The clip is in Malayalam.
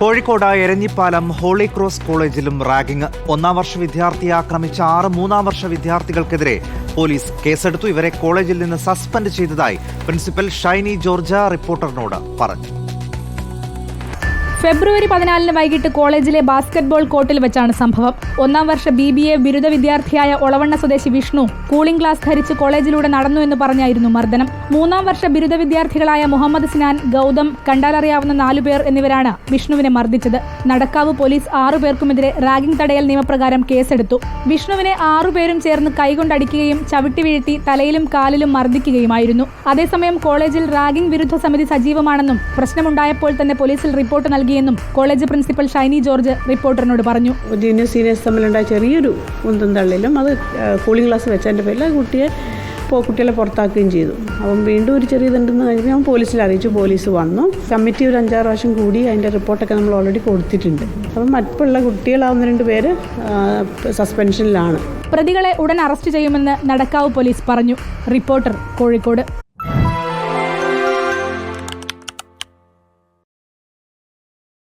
കോഴിക്കോട് എരഞ്ഞിപ്പാലം ഹോളി ക്രോസ് കോളേജിലും റാഗിംഗ്. ഒന്നാം വർഷ വിദ്യാർത്ഥിയെ ആക്രമിച്ച ആറ് മൂന്നാം വർഷ വിദ്യാർത്ഥികൾക്കെതിരെ പോലീസ് കേസെടുത്തു. ഇവരെ കോളേജിൽ നിന്ന് സസ്പെൻഡ് ചെയ്തതായി പ്രിൻസിപ്പൽ ഷൈനി ജോർജ റിപ്പോർട്ടറിനോട് പറഞ്ഞു. ഫെബ്രുവരി പതിനാലിന് വൈകിട്ട് കോളേജിലെ ബാസ്കറ്റ്ബോൾ കോർട്ടിൽ വെച്ചാണ് സംഭവം. ഒന്നാം വർഷ ബി ബി എ ബിരുദ വിദ്യാർത്ഥിയായ ഒളവണ്ണ സ്വദേശി വിഷ്ണു കൂളിംഗ് ക്ലാസ് ധരിച്ച് കോളേജിലൂടെ നടന്നു എന്ന് പറഞ്ഞായിരുന്നു മർദ്ദനം. മൂന്നാം വർഷ ബിരുദ വിദ്യാർത്ഥികളായ മുഹമ്മദ് സിനാൻ ഗൗതം കണ്ടാലറിയാവുന്ന നാലുപേർ എന്നിവരാണ് വിഷ്ണുവിനെ മർദ്ദിച്ചത്. നടക്കാവ് പോലീസ് ആറുപേർക്കുമെതിരെ റാഗിംഗ് തടയൽ നിയമപ്രകാരം കേസെടുത്തു. വിഷ്ണുവിനെ ആറുപേരും ചേർന്ന് കൈകൊണ്ടടിക്കുകയും ചവിട്ടി വീഴ്ത്തി തലയിലും കാലിലും മർദ്ദിക്കുകയുമായിരുന്നു. അതേസമയം കോളേജിൽ റാഗിംഗ് വിരുദ്ധ സമിതി സജീവമാണെന്നും പ്രശ്നമുണ്ടായപ്പോൾ തന്നെ പോലീസിൽ റിപ്പോർട്ട് നൽകിയെന്നും കോളേജ് പ്രിൻസിപ്പൽ ഷൈനി ജോർജ് റിപ്പോർട്ടറിനോട് പറഞ്ഞു. ജൂനിയർ സീനിയേഴ്സ് തമ്മിലുണ്ടായ ചെറിയൊരു ഉന്തും തള്ളിലും അത് കൂളിംഗ് ക്ലാസ് വെച്ചതിന്റെ പേരിൽ ആ കുട്ടിയെ ഇപ്പോൾ കുട്ടികളെ പുറത്താക്കുകയും ചെയ്തു. അപ്പം വീണ്ടും ഒരു ചെറിയ ഇതുണ്ടെന്ന് കഴിഞ്ഞപ്പോൾ ഞാൻ പോലീസിൽ അറിയിച്ചു. പോലീസ് വന്നു. കമ്മിറ്റി ഒരു അഞ്ചാറ് പ്രാവശ്യം കൂടി അതിന്റെ റിപ്പോർട്ടൊക്കെ നമ്മൾ ഓൾറെഡി കൊടുത്തിട്ടുണ്ട്. അപ്പം മറ്റുള്ള കുട്ടികളാവുന്ന രണ്ട് പേര് സസ്പെൻഷനിലാണ് പ്രതികളെ ഉടൻ അറസ്റ്റ് ചെയ്യുമെന്ന് നടക്കാവ് പോലീസ് പറഞ്ഞു. റിപ്പോർട്ടർ കോഴിക്കോട്.